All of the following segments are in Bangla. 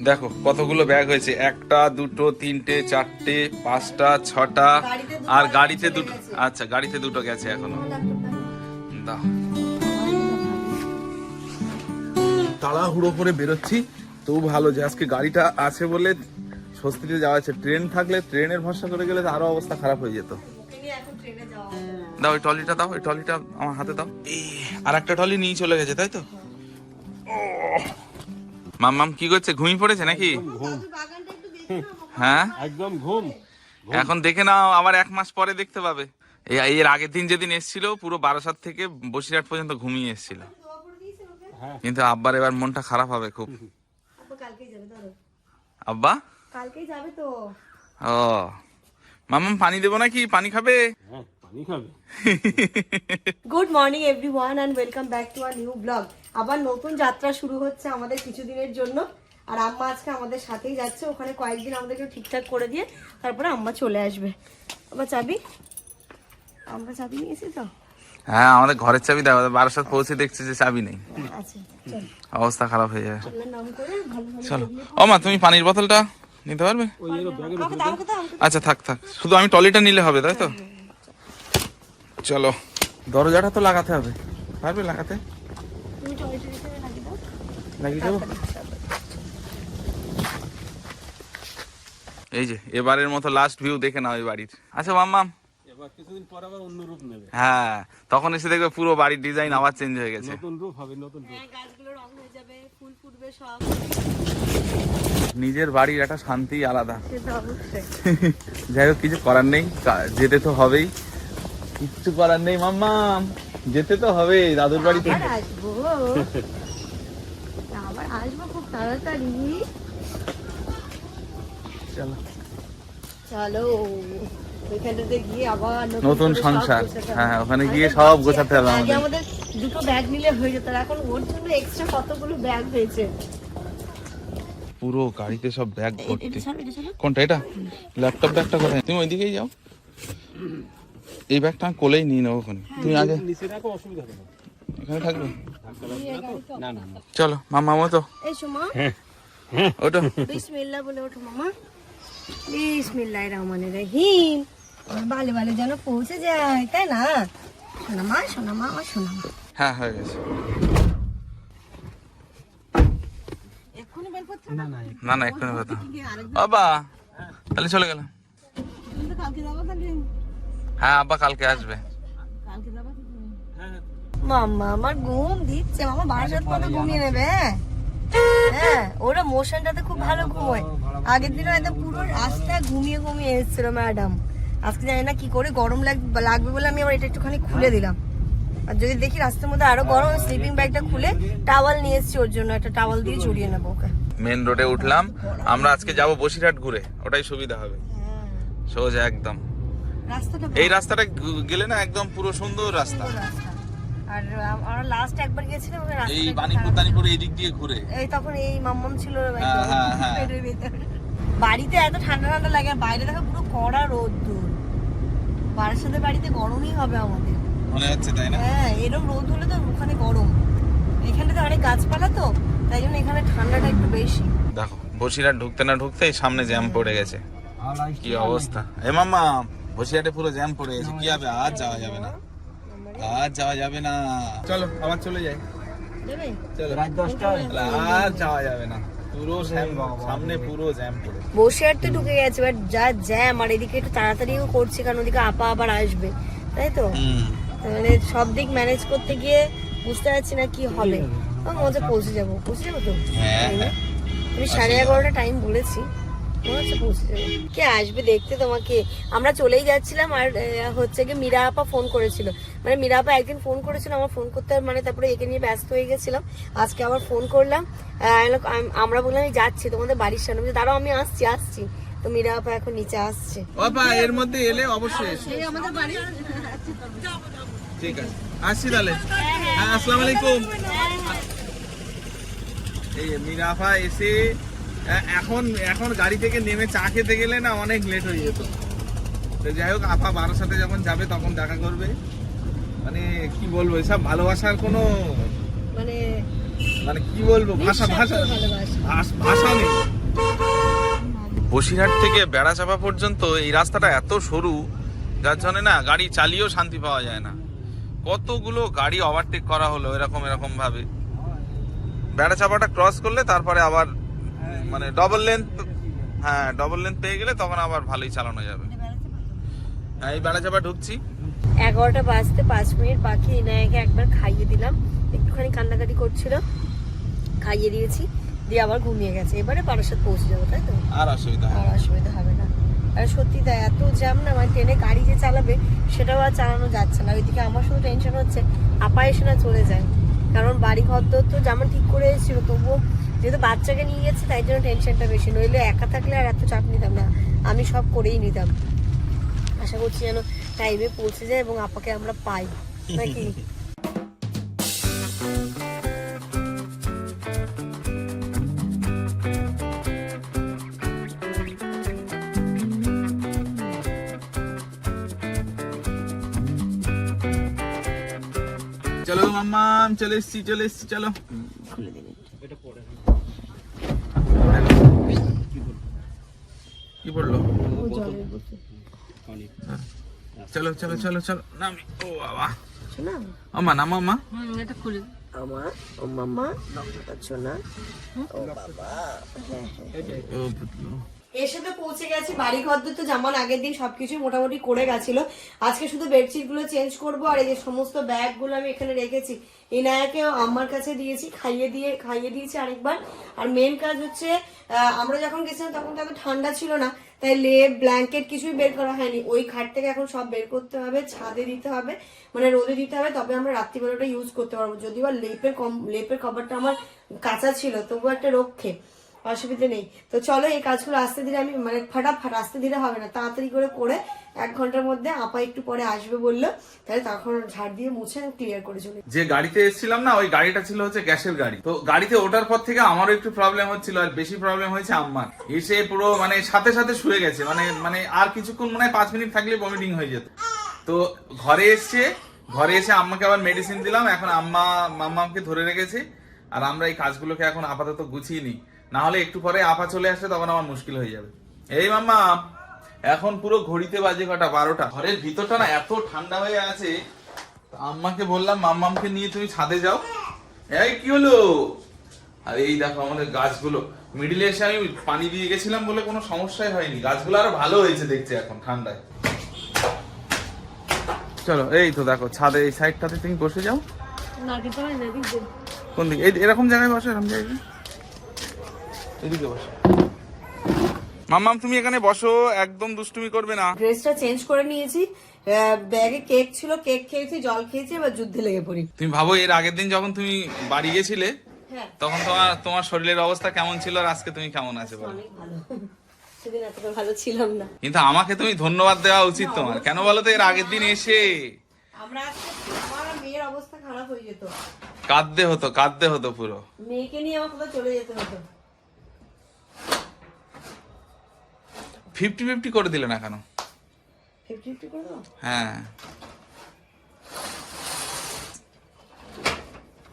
দেখো কতগুলো ব্যাগ হয়েছে? একটা দুটো তিনটে চারটে পাঁচটা ছটা আর গাড়িতে দুটো আচ্ছা গাড়িতে দুটো গেছে এখনও। দাও। তাড়াহুড়ো করে বেরোচ্ছি। তবু ভালো যে আজকে গাড়িটা আছে বলে স্বস্তিতে যাওয়া আছে ট্রেন থাকলে ট্রেনের ভরসা করে গেলে তো আরও অবস্থা খারাপ হয়ে যেত। দাও ওই ট্রলিটা দাও ওই ট্রলিটা আমার হাতে দাও। আর একটা ট্রলি নিয়ে চলে গেছে তাই তো? মাম মাম কি করছে? ঘুমিয়ে পড়েছে নাকি? বাগানটা একটু দেখি না, হ্যাঁ? একদম ঘুম। এখন দেখে নাও আবার এক মাস পরে দেখতে পাবে। এই এর আগের দিন যেদিন এসেছিল পুরো বারাসাত থেকে বসিরহাট পর্যন্ত ঘুমিয়ে এসেছিল। ওকে? কিন্তু আব্বার এবার মনটা খারাপ হবে খুব। আব্বা কালকেই যাবে তো। ও। মামাম পানি দেবো নাকি? পানি খাবে? হ্যাঁ। পানি খাবে good morning everyone and welcome back to our new blog আবার নতুন যাত্রা শুরু হচ্ছে আমাদের কিছুদিনের জন্য। আর আম্মা আজকে আমাদের সাথেই যাচ্ছে ওখানে কয়েকদিন আমাদেরকে ঠিকঠাক করে দিয়ে তারপরে আম্মা চলে আসবে। আবার চাবি? আমরা চাবি নিয়েছি তো? হ্যাঁ আমাদের ঘরের চাবি দাও বারাসাত পৌঁছে দেখছি যে চাবি নেই। আচ্ছা অবস্থা খারাপ হয়ে যাবে। আপনার নাম করে ভালো ভালো চলো। ও মা তুমি পানির বোতলটা নিতে পারবে? আচ্ছা থাক থাক। শুধু আমি টলিটা নিলে হবে তাই তো? চলো। দরজাটা তো লাগাতে হবে। পারবে লাগাতে? তুমি টয়লেটের ভিতরে লাগিয়ে দেবো? এই যে এবারের মতো লাস্ট ভিউ দেখে নাও এই বাড়ির। আচ্ছা মাম্মাম এবার কিছুদিন পর আবার অন্য রূপ নেবে। হ্যাঁ তখন এসে দেখবে পুরো বাড়ির ডিজাইন আবার চেঞ্জ হয়ে গেছে। নতুন রূপ হবে নতুন রূপ। হ্যাঁ গাছগুলো রং হয়ে যাবে ফুল ফুটবে সব। নিজের বাড়ির একটা শান্তি আলাদা। যাই হোক কিছু করার নেই যেতে তো হবেই। কিচ্ছু করার নেই মাম্মাম যেতে তো হবে দাদুর বাড়িতে আবার আসব। আবার আসব খুব তাড়াতাড়ি। চলো। চলো। ওইখানটাতে গিয়ে আবার নতুন সংসার। হ্যাঁ ওখানে গিয়ে সব গোছাতে হবে আমাদের। আমাদের দুটো ব্যাগ নিলে হয়ে যেত আর এখন ওর জন্য এক্সট্রা কতগুলো ব্যাগ হয়েছে? পুরো গাড়িতে সব ব্যাগ ভর্তি। কোনটা এটা? ল্যাপটপ ব্যাগটা কোথায়? তুমি ওইদিকেই যাও। এই ব্যাগটা আমি কোলেই নিয়ে নেব ওখানে তুমি আগে নিচে রাখো অসুবিধা হবে না। এখানে থাকবে? না চলো মামা মতো এই সোমা। ওটো বিসমিল্লাহ বলে ওঠো মামা। বিসমিল্লাহ রহমানের রহিম। যেন পৌঁছে যায় তাই না? শোনা মা শোনা মা আমার শোনা মা। হ্যাঁ হয়ে গেছে। না না কথা বাবা তাহলে চলে গেলাম। কালকে যাব তাহলে। হ্যাঁ আব্বা কালকে আসবে। কালকে যাব হ্যাঁ হ্যাঁ। মাম্মা আমার ঘুম দিচ্ছে। মামা বাসার পরে ঘুমিয়ে নেবে হ্যাঁ? হ্যাঁ ওরা মোশনটাতে খুব ভালো ঘুমোয়। আগের দিনও একদম পুরো রাস্তা ঘুমিয়ে ঘুমিয়ে এসেছিল ম্যাডাম আজকে জানি না কি করে গরম লাগ- লাগবে বলে আমি আবার এটা একটুখানি খুলে দিলাম। আর যদি দেখি রাস্তার মধ্যে আরও গরম স্লিপিং ব্যাগটা খুলে টাওয়াল নিয়ে এসেছি ওর জন্য একটা টাওয়াল দিয়ে জড়িয়ে নেব ওকে। মেন রোডে উঠলাম। আমরা আজকে যাব বসিরহাট ঘুরে। ওটাই সুবিধা হবে। সোজা একদম। এই রাস্তাটা গেলে না একদম পুরো সুন্দর রাস্তা। রাস্তা। আর আমরা লাস্ট একবার গেছিলাম এই। তানিপুর এই দিক দিয়ে ঘুরে। এই তখন এই মাম্মাম ছিল হ্যাঁ, হ্যাঁ, হ্যাঁ। বাড়িতে এত ঠান্ডা ঠান্ডা লাগে আর বাইরে দেখো পুরো কড়া রোদ্দুর বাড়ির সাথে বাড়িতে গরমই হবে আমাদের। মনে হচ্ছে তাই না? হ্যাঁ এরকম রোদ হলে তো ওখানে গরম। এখানটাতে অনেক গাছপালা তো তাই জন্য এখানে ঠান্ডাটা একটু বেশি। দেখো বসিরহাট ঢুকতে না ঢুকতেই সামনে জ্যাম পড়ে গেছে। কি অবস্থা। এ মামা বসিরহাটে পুরো জ্যাম পড়ে গেছে। কি হবে? আজ যাওয়া যাবে না। আজ যাওয়া যাবে না। চলো আবার চলে যাই। চলো। রাত দশটা আর যাওয়া যাবে না। পুরো জ্যাম- সামনে পুরো জ্যাম পড়ে। বসে তো ঢুকে গেছে বাট যা জ্যাম আর এদিকে একটু তাড়াতাড়িও করছি কারণ ওদিকে আপা আবার আসবে। তাই তো? মানে সব দিক ম্যানেজ করতে গিয়ে বুঝতে পারছি না কি হবে। মজা পৌঁছে যাব। পৌঁছে যাব তো? হ্যাঁ। হ্যাঁ আমি সাড়ে এগারোটা টাইম বলেছি। মনে হচ্ছে পৌঁছে যাবে। কে আসবে দেখতে তোমাকে? আমরা চলেই যাচ্ছিলাম আর হচ্ছে কি মীরা আপা ফোন করেছিল। মানে মীরা আপা একদিন ফোন করেছিল আমার ফোন করতে মানে তারপরে একে নিয়ে ব্যস্ত হয়ে গেছিলাম। আজকে আবার ফোন করলাম। আমরা বললাম আমি যাচ্ছি তোমাদের বাড়ির সামনে। দাঁড়াও আমি আসছি আসছি। তো মীরা আপা এখন নিচে আসছে। বাবা এর মধ্যে এলে অবশ্যই এসো। আমাদের বাড়ি? ঠিক আছে। আসছি তাহলে। হ্যাঁ আসসালামু আলাইকুম। এই মিরাফা এসে এ- এখন এখন গাড়ি থেকে নেমে চা খেতে গেলে না অনেক লেট হয়ে যেত। তো যাই হোক আপা বারোর সাথে যখন যাবে তখন দেখা করবে। মানে কি বলব এসব ভালোবাসার কোনো মানে মানে কি বলব ভাষা ভাষা ভাষা নেই। বসিরহাট থেকে বেড়াচাপা পর্যন্ত এই রাস্তাটা এত সরু যার জন্য না গাড়ি চালিয়েও শান্তি পাওয়া যায় না। কতগুলো গাড়ি ওভারটেক করা হলো এরকম এরকম ভাবে। বেড়াচাপাটা ক্রস করলে তারপরে আবার মানে ডবল লেন্থ হ্যাঁ ডবল লেন্থ পেয়ে গেলে তখন আবার ভালোই চালানো যাবে। হ্যাঁ, এই বেড়াচাপা ঢুকছি। এগারোটা বাজতে পাঁচ মিনিট বাকি ইনায়াকে একবার খাইয়ে দিলাম। একটুখানি কান্নাকাটি করছিল খাইয়ে দিয়েছি দিয়ে আবার ঘুমিয়ে গেছে। এবারে বারাসাত পৌঁছে যাব তাই তো? আর অসুবিধা আর অসুবিধা হবে না। আর সত্যি তাই এত জ্যাম না মানে ট্রেনে গাড়ি যে চালাবে সেটাও আর চালানো যাচ্ছে না। ওইদিকে আমার শুধু টেনশন হচ্ছে আপা এসে না চলে যায়। কারণ বাড়ি ঘর তো যেমন ঠিক করে এসেছিল, তবুও যেহেতু বাচ্চাকে নিয়ে গেছে, তাই জন্য টেনশনটা বেশি। নইলে একা থাকলে আর এত চাপ নিতাম না। আমি সব করেই নিতাম। আশা করছি যেন টাইমে পৌঁছে যায় এবং আপাকে আমরা পাই। নাকি? চলে এসছি চলে এসছি চলো। খুলে কি পড়ল চলো চলো চলো চলো নামি। ও বাবা। আমা নামা মা। আমার ও মামা আচ্ছা না ও বাবা ও পুতলু। এসে তো পৌঁছে গেছি বাড়ি ঘর তো যেমন আগের দিন সবকিছু মোটামুটি করে গেছিল। আজকে শুধু বেডশিটগুলো চেঞ্জ করব আর এই যে সমস্ত ব্যাগগুলো আমি এখানে রেখেছি। ইনায়াকেও আমার কাছে দিয়েছি, খাইয়ে দিয়ে, খাইয়ে দিয়েছি আরেকবার। আর মেন কাজ হচ্ছে আমরা যখন গেছিলাম তখন তো এত ঠান্ডা ছিল না, তাই লেপ ব্ল্যাঙ্কেট কিছুই বের করা হয়নি। ওই খাট থেকে এখন সব বের করতে হবে, ছাদে দিতে হবে মানে রোদে দিতে হবে, তবে আমরা রাত্রিবেলাটা ইউজ করতে পারব। যদিও লেপের কম, লেপের কভারটা আমার কাঁচা ছিল, তবুও একটা রক্ষে। অসুবিধা নেই। তো চলো এই কাজগুলো আস্তে ধীরে আমি মানে ফাটাফাট আস্তে ধীরে হবে না, তাড়াতাড়ি করে করে এক ঘণ্টার মধ্যে আপা একটু পরে আসবে বলল, তাহলে তখন ঝাড় দিয়ে মুছে ক্লিয়ার করে চলে যে গাড়িতে এসেছিলাম না, ওই গাড়িটা ছিল হচ্ছে গ্যাসের গাড়ি। তো গাড়িতে ওঠার পর থেকে আমারও একটু প্রবলেম হচ্ছিল, আর বেশি প্রবলেম হয়েছে আম্মার। এসে পুরো মানে সাথে সাথে শুয়ে গেছে মানে মানে আর কিছুক্ষণ মনে হয় পাঁচ মিনিট থাকলে ভমিটিং হয়ে যেত। তো ঘরে এসছে, ঘরে এসে আম্মাকে আবার মেডিসিন দিলাম, এখন আম্মা, মাম্মাকে ধরে রেখেছে, আর আমরা এই কাজগুলোকে এখন আপাতত গুছিয়ে নিই। না হলে একটু পরে আপা চলে আসলে তখন আমার মুশকিল হয়ে যাবে। এই মাম্মা এখন পুরো ঘড়িতে বাজে কটা? বারোটা। ঘরের ভিতরটা না এত ঠান্ডা হয়ে আছে আম্মাকে বললাম মাম্মামকে নিয়ে তুমি ছাদে যাও। এই কি হলো? আর এই দেখো আমাদের গাছগুলো। মিডিলে এসে আমি পানি দিয়ে গেছিলাম বলে কোনো সমস্যাই হয়নি। গাছগুলো আরও ভালো হয়েছে দেখছি এখন ঠান্ডায়। চলো এই তো দেখো ছাদে এই সাইডটাতে তুমি বসে যাও। কোন দিকে? এরকম জায়গায় বসো এরকম জায়গায়। এদিকে বসো। মাম্মাম তুমি এখানে বসো একদম দুষ্টুমি করবে না। ড্রেসটা চেঞ্জ করে নিয়েছি। ব্যাগে কেক ছিল কেক খেয়েছি জল খেয়েছি এবার যুদ্ধে লেগে পড়ি। তুমি ভাবো এর আগের দিন যখন তুমি বাড়ি গেছিলে হ্যাঁ। তখন তোমার তোমার শরীরের অবস্থা কেমন ছিল আর আজকে তুমি কেমন আছো বলো? ভালো। ছিলাম না। কিন্তু আমাকে তুমি ধন্যবাদ দেওয়া উচিত তোমার। কেন বলো তো এর আগের দিন এসে? আমরা আমার মেয়ের অবস্থা খারাপ হয়ে যেত। কাঁদতে হতো কাঁদতে হতো পুরো। মেয়েকে নিয়ে আমার কোথাও চলে যেতে হতো। ফিফটি ফিফটি করে দিলে না কেন? ফিফটি ফিফটি করে দাও? হ্যাঁ।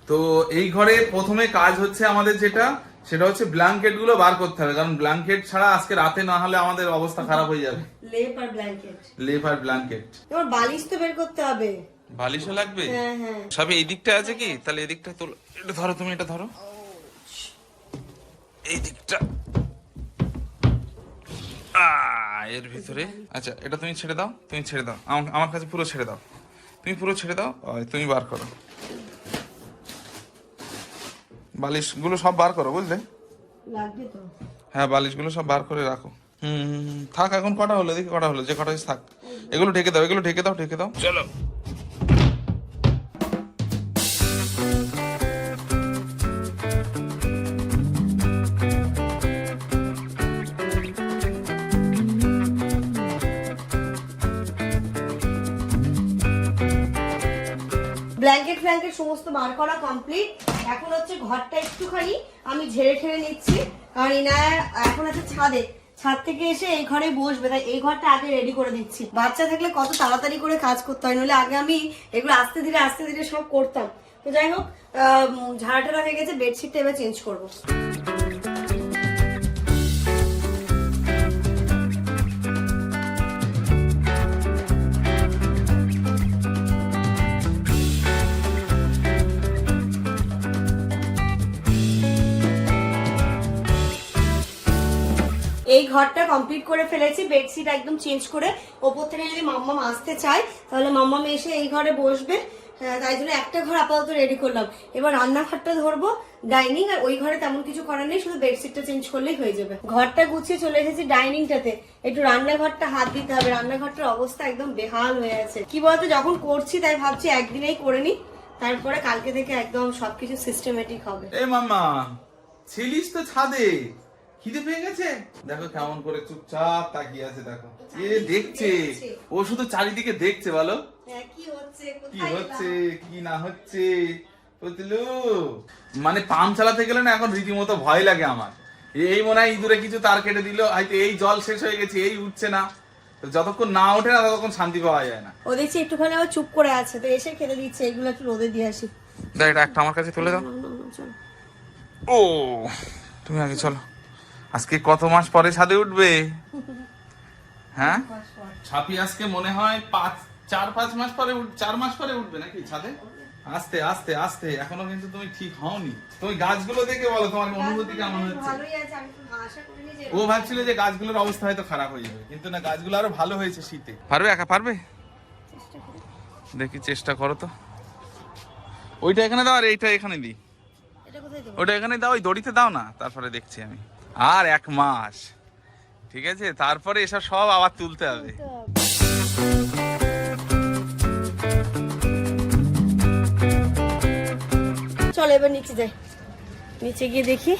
তো এই ঘরে প্রথমে কাজ হচ্ছে আমাদের যেটা সেটা হচ্ছে ব্ল্যাঙ্কেটগুলো বার করতে হবে কারণ ব্ল্যাঙ্কেট ছাড়া আজকে রাতে না হলে আমাদের অবস্থা খারাপ হয়ে যাবে। লেপ আর ব্ল্যাঙ্কেট লেপ আর ব্ল্যাঙ্কেট এবার বালিশ তো বের করতে হবে। বালিশও লাগবে? হ্যাঁ হ্যাঁ। সব এই দিকটা আছে কি? তাহলে এই দিকটা তোলো এটা ধরো তুমি এটা ধরো। এই দিকটা। এর ভিতরে। আচ্ছা এটা তুমি ছেড়ে দাও তুমি ছেড়ে দাও। আমার আমার কাছে পুরো ছেড়ে দাও। তুমি পুরো ছেড়ে দাও ওই, তুমি বার করো। বালিশগুলো সব বার করো বুঝলে? হ্যাঁ বালিশ বালিশগুলো সব বার করে রাখো। হুম। থাক এখন কটা হলো? দেখি কটা হলো। যে কটা থাক। এগুলো ঢেকে দাও এগুলো ঢেকে দাও ঢেকে দাও। চলো। ফ্ল্যাঙ্কেট সমস্ত বার করা কমপ্লিট এখন হচ্ছে ঘরটা একটুখানি আমি ঝেড়ে ঠেড়ে নিচ্ছি। কারণ ইনায়ার এখন আছে ছাদে। ছাদ থেকে এসে এই ঘরে বসবে। তাই এই ঘরটা আগে রেডি করে দিচ্ছি। বাচ্চা থাকলে কত তাড়াতাড়ি করে কাজ করতে হয়। নইলে আগে আমি এগুলো আস্তে ধীরে আস্তে ধীরে সব করতাম। তো যাই হোক আহ, উম, ঝাড়া হয়ে গেছে বেডশিটটা এবার চেঞ্জ করব। এই ঘরটা কমপ্লিট করে ফেলেছি, বেডশিট একদম চেঞ্জ করে ওপর থেকে যদি মাম্মাম আসতে চায়, তাহলে মাম্মাম এসে এই ঘরে বসবে। তাই জন্য একটা ঘর আপাতত রেডি করলাম। এবার রান্নাঘরটা ধরবো ডাইনিং আর ওই ঘরে তেমন কিছু করার নেই, শুধু বেডশিটটা চেঞ্জ করলেই হয়ে যাবে। ঘরটা গুছিয়ে চলে এসেছি ডাইনিংটাতে একটু রান্নাঘরটা হাত দিতে হবে, রান্নাঘরটার অবস্থা একদম বেহাল হয়ে আছে। কি বলতো, যখন করছি তাই ভাবছি একদিনেই করে নি তারপরে কালকে থেকে একদম সবকিছু সিস্টেমেটিক হবে। ছিলিস তো ছাদে? খিদে পেয়ে গেছে? দেখো কেমন করে চুপচাপ তাকিয়ে আছে দেখো। এ দেখছে। ও শুধু চারিদিকে দেখছে বলো। হ্যাঁ, কি হচ্ছে? কি কোথায় হচ্ছে? কি না হচ্ছে? মানে পাম চালাতে গেলে না এখন রীতিমতো ভয় লাগে আমার। এই মনে হয় ইঁদুরে কিছু তার কেটে দিল হয়তো এই জল শেষ হয়ে গেছে এই উঠছে না। যতক্ষণ না ওঠে না ততক্ষণ শান্তি পাওয়া যায় না। ও দেখছি একটুখানি আবার চুপ করে আছে তো এসে খেতে দিচ্ছে এগুলো একটু রোদে দিয়ে আসি। দেখ এটা একটা আমার কাছে তুলে দাও। ও তুমি আগে চলো। আজকে কত মাস পরে ছাদে উঠবে? হ্যাঁ? ছাপি আজকে মনে হয় পাঁচ চার পাঁচ মাস পরে উঠ- চার মাস পরে উঠবে নাকি ছাদে? আস্তে আস্তে আস্তে। এখনও কিন্তু তুমি ঠিক হওনি। তুমি গাছগুলো দেখে বলো তোমার অনুভূতি কেমন হচ্ছে? ভালোই আছে আমি তো আশা করিনি যে ও ভাবছিল যে গাছগুলোর অবস্থা হয়তো খারাপ হয়ে যাবে কিন্তু না গাছগুলো আরও ভালো হয়েছে শীতে। পারবে একা? পারবে? দেখি চেষ্টা করো তো। ওইটা এখানে দাও আর এইটা এখানে দিই। এটা ওটা এখানে দাও ওই দড়িতে দাও না তারপরে দেখছি আমি। আর এক মাস। ঠিক আছে? তারপরে এসব সব আবার তুলতে হবে। চলো এবার নিচে যাই। নিচে গিয়ে দেখি।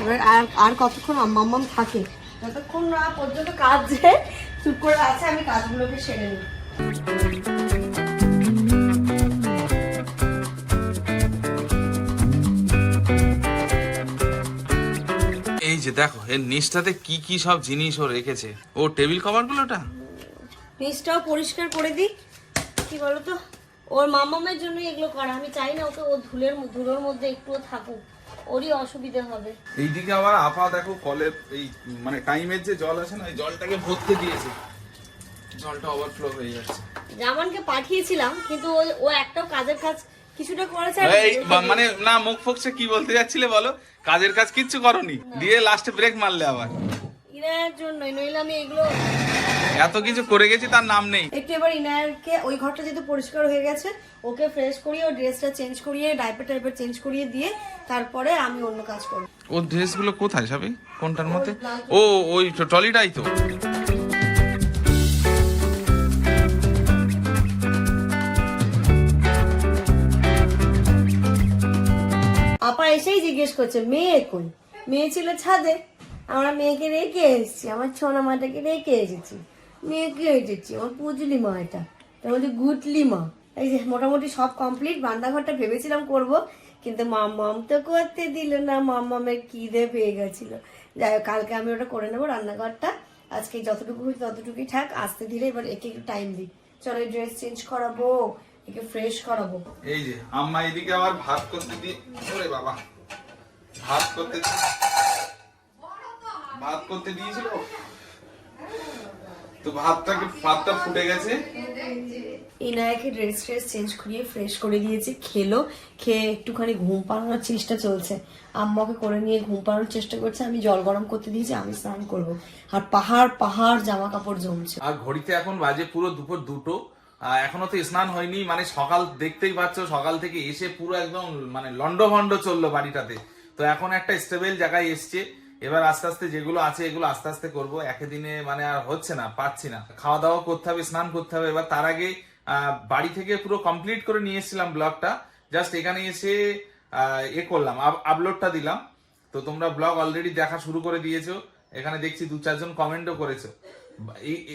এবার আর আর কতক্ষণ মাম্মাম থাকে? যতক্ষণ না পর্যন্ত কাজ চুপ করে আছে, আমি কাজগুলোকে সেরে নিই যে দেখো এর নিচটাতে কি কি সব জিনিস ও রেখেছে। ও টেবিল কভার গুলোটা নিচটাও পরিষ্কার করে দিই কি বলতো? ওর মামামের জন্য এগুলো করা। আমি চাই না ওকে ও ধুলের ধুলোর মধ্যে একটুও থাকুক। ওরই অসুবিধা হবে। এইদিকে আবার আপা দেখো কলের এই মানে টাইমের যে জল আছে না ওই জলটাকে ভরতে দিয়েছে। জলটা ওভারফ্লো হয়ে যাচ্ছে। জামানকে পাঠিয়েছিলাম কিন্তু ও ও একটাও কাজের কাজ কিছুটা করেছে এই মানে না মুখ ফোকসে কি বলতে যাচ্ছিলে বলো? কাজের কাজ কিচ্ছু করনি দিয়ে লাস্টে ব্রেক মারলে আবার। ইনায়ের জন্যই নইলে আমি এগুলো এত কিছু করে গেছি তার নাম নেই। একটু এবার ইনায়ারকে ওই ঘরটা যেহেতু পরিষ্কার হয়ে গেছে ওকে ফ্রেশ করিয়ে ও ড্রেসটা চেঞ্জ করিয়ে ডাইপার টাইপার চেঞ্জ করিয়ে দিয়ে তারপরে আমি অন্য কাজ করব। ও ড্রেসগুলো কোথায় সবই কোনটার মধ্যে? ও ওই ট্রলিটাই তো। আপা এসেই জিজ্ঞেস করছে, মেয়ে কই? মেয়ে ছিল ছাদে। আমরা মেয়েকে রেখে এসেছি, আমার ছোনা মাটাকে রেখে এসেছি। মেয়েকে এসেছি, আমার পুজলি মা এটা। মধ্যে গুটলি মা। এই যে মোটামুটি সব কমপ্লিট রান্নাঘরটা ভেবেছিলাম করব, কিন্তু মাম্মাম তো করতে দিল না। মাম্মামের খিদে পেয়ে গেছিল। যাই হোক, কালকে আমি ওটা করে নেব রান্নাঘরটা। আজকে যতটুকু হয়েছে ততটুকুই থাক, আসতে ধীরে এবার একে একটু টাইম দিই। চলো ড্রেস চেঞ্জ করাবো। একে ফ্রেশ করাবো। এই যে আম্মা এদিকে আবার ভাত করতে দিয়ে ওরে বাবা। ভাত করতে ভাত করতে দিয়েছিল? তো ভাতটাকে ভাতটা ফুটে গেছে? ইনায়াকে ড্রেস ট্রেস চেঞ্জ করিয়ে ফ্রেশ করে দিয়েছি খেলো খেয়ে একটুখানি ঘুম পাড়ানোর চেষ্টা চলছে। আম্মাকে করে নিয়ে ঘুম পাড়ানোর চেষ্টা করছে আমি জল গরম করতে দিয়েছি আমি স্নান করব। আর পাহাড় পাহাড় জামা কাপড় জমছে। আর ঘড়িতে এখন বাজে পুরো দুপুর দুটো। এখনও তো স্নান হয়নি মানে সকাল দেখতেই পাচ্ছ, সকাল থেকে এসে পুরো একদম মানে লন্ড ভন্ড চলল বাড়িটাতে। তো এখন একটা স্টেবল জায়গায় এসছে। এবার আস্তে আস্তে যেগুলো আছে, এগুলো আস্তে আস্তে করব। দিনে মানে আর হচ্ছে না, পাচ্ছি না। খাওয়া দাওয়া করতে হবে, স্নান করতে হবে। এবার তার আগে বাড়ি থেকে পুরো কমপ্লিট করে নিয়ে এসেছিলাম ব্লগটা। জাস্ট এখানে এসে এ করলাম আপলোডটা দিলাম। তো তোমরা ব্লগ অলরেডি দেখা শুরু করে দিয়েছ। এখানে দেখছি দু চারজন কমেন্টও করেছ।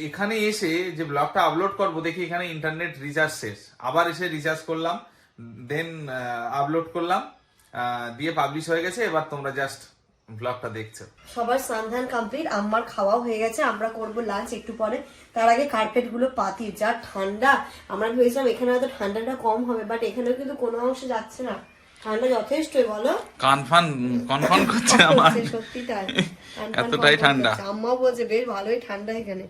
এখানে এসে যে ব্লগটা আপলোড করব, দেখি এখানে ইন্টারনেট রিচার্জ শেষ। আবার এসে রিচার্জ করলাম দেন আপলোড করলাম দিয়ে পাবলিশ হয়ে গেছে, এবার তোমরা জাস্ট ব্লগটা দেখছ। সবার স্নান কমপ্লিট আমার খাওয়াও হয়ে গেছে, আমরা করব লাঞ্চ একটু পরে। তার আগে কার্পেটগুলো পাতি, যা ঠান্ডা, আমরা ভেবেছিলাম এখানে হয়তো ঠান্ডাটা কম হবে বাট এখানেও কিন্তু কোনো অংশে যাচ্ছে না। ঠান্ডা যথেষ্টই বলো? কানফান কনফান করছে আমার। সত্যি তাই। এতটাই ঠান্ডা। বলছে বেশ ভালোই ঠান্ডা এখানে।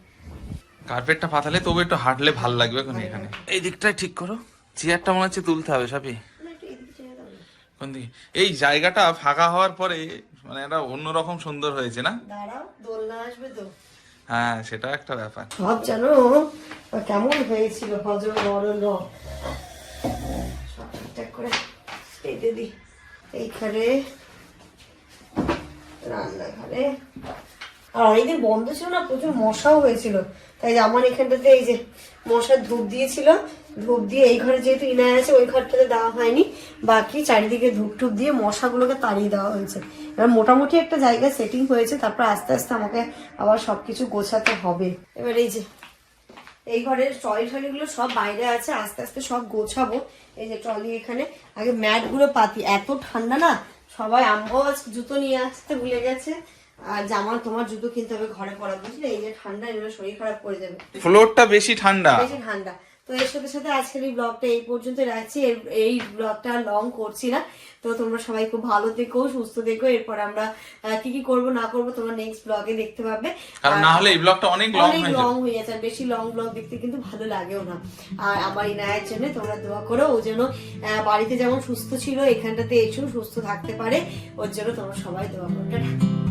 কার্পেটটা পাতালে তবু একটু হাঁটলে ভালো লাগবে এখন এখানে। এই দিকটাই ঠিক করো। চেয়ারটা মনে হচ্ছে তুলতে হবে সাপি। কোন দিকে? এই জায়গাটা ফাঁকা হওয়ার পরে মানে একটা অন্যরকম সুন্দর হয়েছে না? দাঁড়াও দোলনা আসবে তো। হ্যাঁ সেটা একটা ব্যাপার। সব জানো কেমন হয়েছিল হজর বরল সব ঠিকঠাক করে পেতে দি, এইখানে রান্নাঘরে। আর অনেকদিন বন্ধ ছিল না, প্রচুর মশাও হয়েছিল। তাই আমার এখানটাতে এই যে মশার ধূপ দিয়েছিল, ধূপ দিয়ে এই ঘরে যেহেতু ইনায় আছে, ওই ঘরটাতে দেওয়া হয়নি। বাকি চারিদিকে ধূপ টুপ দিয়ে মশাগুলোকে তাড়িয়ে দেওয়া হয়েছে। এবার মোটামুটি একটা জায়গা সেটিং হয়েছে, তারপর আস্তে আস্তে আমাকে আবার সবকিছু গোছাতে হবে। এবার এই যে এই ঘরের ট্রলি ট্রলি গুলো সব বাইরে আছে আস্তে আস্তে সব গোছাবো। এই যে ট্রলি এখানে। আগে ম্যাটগুলো পাতি এত ঠান্ডা না সবাই আমরাও আজ জুতো নিয়ে আসতে ভুলে গেছে। আর জামা তোমার জুতো কিনতে হবে ঘরে পরা বুঝলে? এই যে ঠান্ডা এগুলো শরীর খারাপ করে যাবে ফ্লোরটা বেশি ঠান্ডা। বেশি ঠান্ডা। তো এর সাথে সাথে আজকের এই ব্লগটা এই পর্যন্ত রাখছি। এই ব্লগটা লং করছি না। তো তোমরা সবাই খুব ভালো থেকো সুস্থ থেকো। এরপর আমরা কি কি করব না করব তোমরা নেক্সট ব্লগে দেখতে পাবে। কারণ আর- না হলে এই ব্লগটা অনেক লং হয়ে লং হয়ে যাচ্ছে। আর বেশি লং ব্লগ দেখতে কিন্তু ভালো লাগেও না। আর আমার ইনায়ের জন্য তোমরা দোয়া করো। ও যেন বাড়িতে যেমন সুস্থ ছিল এখানটাতে এসেও সুস্থ থাকতে পারে। ওর জন্য তোমরা সবাই দোয়া করো।